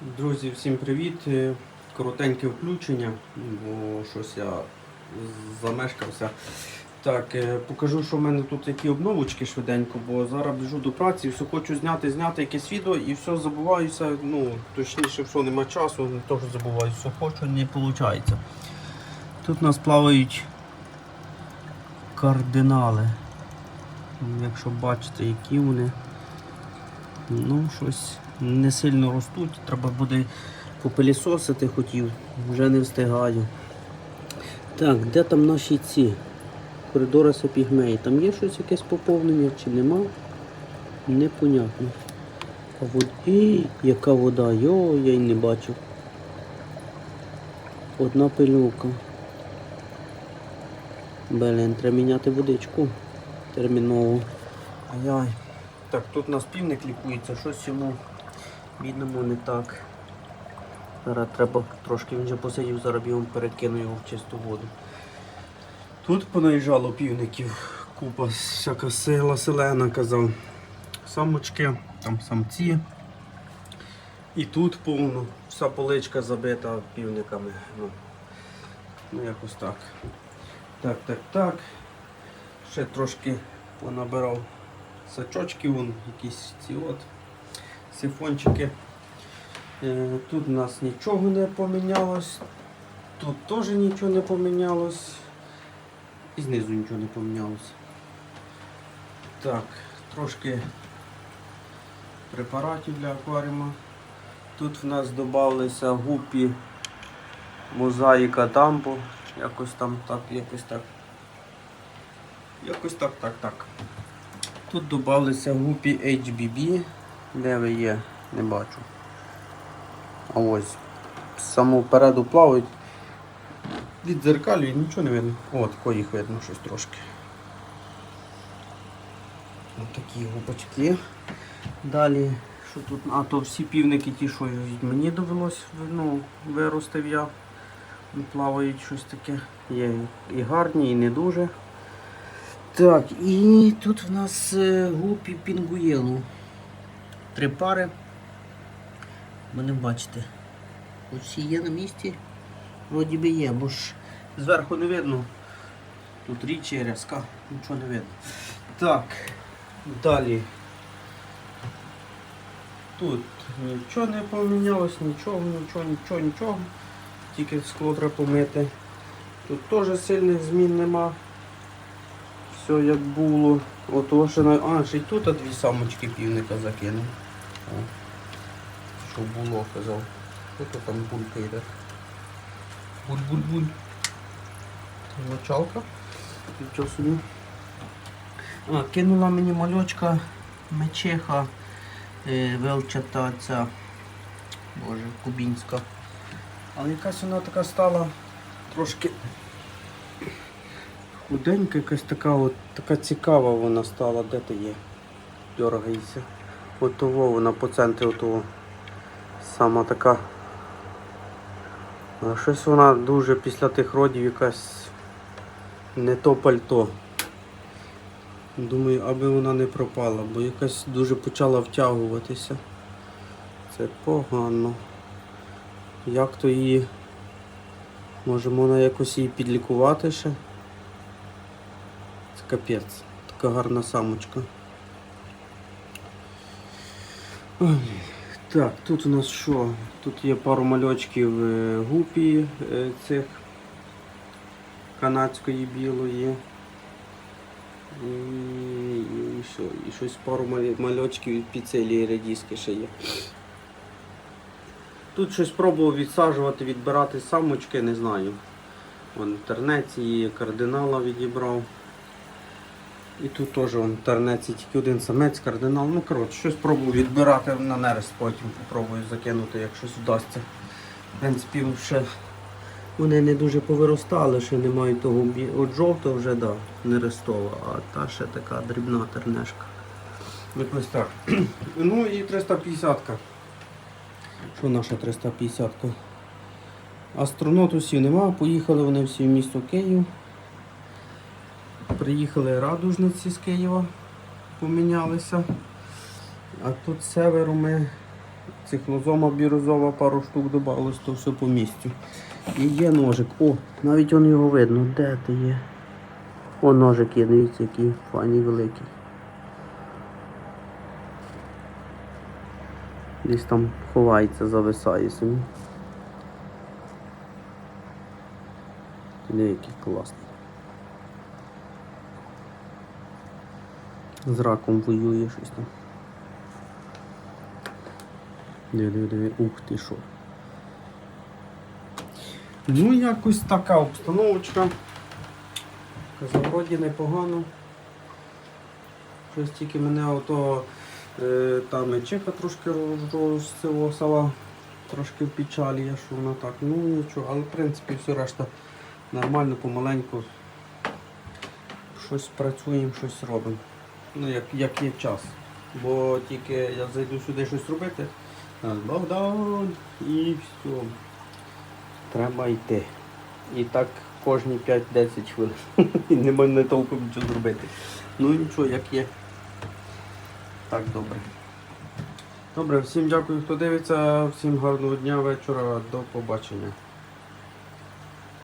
Друзі, всім привіт. Е, Коротеньке включення, бо щось я замешкався. Так, е, покажу, що в мене тут які обновочки швиденько, бо зараз біжу до праці, все хочу зняти, зняти якесь відео і все забуваюся. Ну, точніше, що нема часу, не то, забуваю, все хочу, не виходить. Тут у нас плавають кардинали. Якщо бачите, які вони. Ну, щось не сильно ростуть. Треба буде попилісосити хотів, вже не встигаю. Так, де там наші ці? Коридори Сапігмеї. Там є щось якесь поповнення чи нема? Непонятно. А вод... І, яка вода, йо, я й не бачив. Одна пилюка. Блін, треба міняти водичку терміново. Ай-яй. Так, тут у нас півник лікується, щось йому бідному не так. Зараз треба трошки, він вже посидів, зараз бігом перекину його в чисту воду. Тут понаїжджало півників, купа всяка сила, селена казав. Самочки, там самці. І тут повно, вся поличка забита півниками. Ну, ну якось так. Так, так, так. Ще трошки понабирав сачочки, вон якісь ці от сифончики. Е, Тут у нас нічого не помінялось. Тут теж нічого не помінялось. І знизу нічого не помінялось. Так, трошки препаратів для акваріума. Тут в нас додалися гупі мозаїка дамбо. Якось там так, якось так. Якось так, так, так. Тут додалися гупі HBB. Де ви є? Не бачу. А ось. Само впереду плавають. Від дзеркалю нічого не видно. О, тако їх видно щось трошки. Ось такі губочки. Далі, що тут? А то всі півники ті, що мені довелось ну, виростив я. Плавають щось таке. Є і гарні, і не дуже. Так, і тут в нас е, гупі пінгуєну. Три пари. Ви не бачите. Усі є на місці. Вроді би є, бо ж зверху не видно. Тут річ і рязка, нічого не видно. Так, далі. Тут нічого не помінялось, нічого, нічого, нічого, нічого. Тільки скло треба помити. Тут теж сильних змін нема. Все як було. Ще. А, ще й тут дві самочки півника закинув. Що було, казав. Ото там булька йде. Буль-буль-буль. Мочалка. А, кинула мені мальочка мечеха е, велчата ця. Боже, кубінська. Але якась вона така стала трошки худенька, якась така от, така цікава вона стала, де ти є? Дергається. От вона по центрі отого. Сама така. А щось вона дуже після тих родів якась не то пальто. Думаю, аби вона не пропала, бо якась дуже почала втягуватися. Це погано. Як то її... Може можна якось її підлікувати ще? Це капець. Така гарна самочка. Ой. Так, тут у нас що? Тут є пару мальочків е, гупі е, цих канадської білої. І, і, що, і щось пару мальочків від піцелії редіски ще є. Тут щось пробував відсаджувати, відбирати самочки, не знаю. В інтернеті кардинала відібрав. І тут теж вон, в тільки один самець, кардинал. Ну коротше, щось пробую відбирати на нерест, потім попробую закинути, як щось вдасться. В принципі, ще вони не дуже повиростали, ще не мають того. От жовта вже да, нерестова, а та ще така дрібна тернешка. Якось так. ну і 350-ка. Що наша 350-ка? Астронотусів нема, поїхали вони всі в місто Київ. Приїхали радужниці з Києва, помінялися. А тут северу ми цихнозома бірозова, пару штук додалось, то все по місцю. І є ножик. О, навіть он його видно. Де ти є? О, ножик є, дивіться, який файний великий. Десь там ховається, зависає собі. Диви, який класний. З раком воює щось там. Диви, диви, ух ти що. Ну, якось така обстановочка. Казав, вроді непогано. Щось тільки мене ото е, там чека трошки розсилосала, трошки в печалі, я що вона так. Ну нічого, але в принципі все решта нормально, помаленьку. Щось працюємо, щось робимо. Ну, як, як є час. Бо тільки я зайду сюди щось робити. Богдан і все. Треба йти. І так кожні 5-10 хвилин. І немає не толком нічого зробити. Ну нічого, як є. Так, добре. Добре, всім дякую, хто дивиться, всім гарного дня, вечора, до побачення.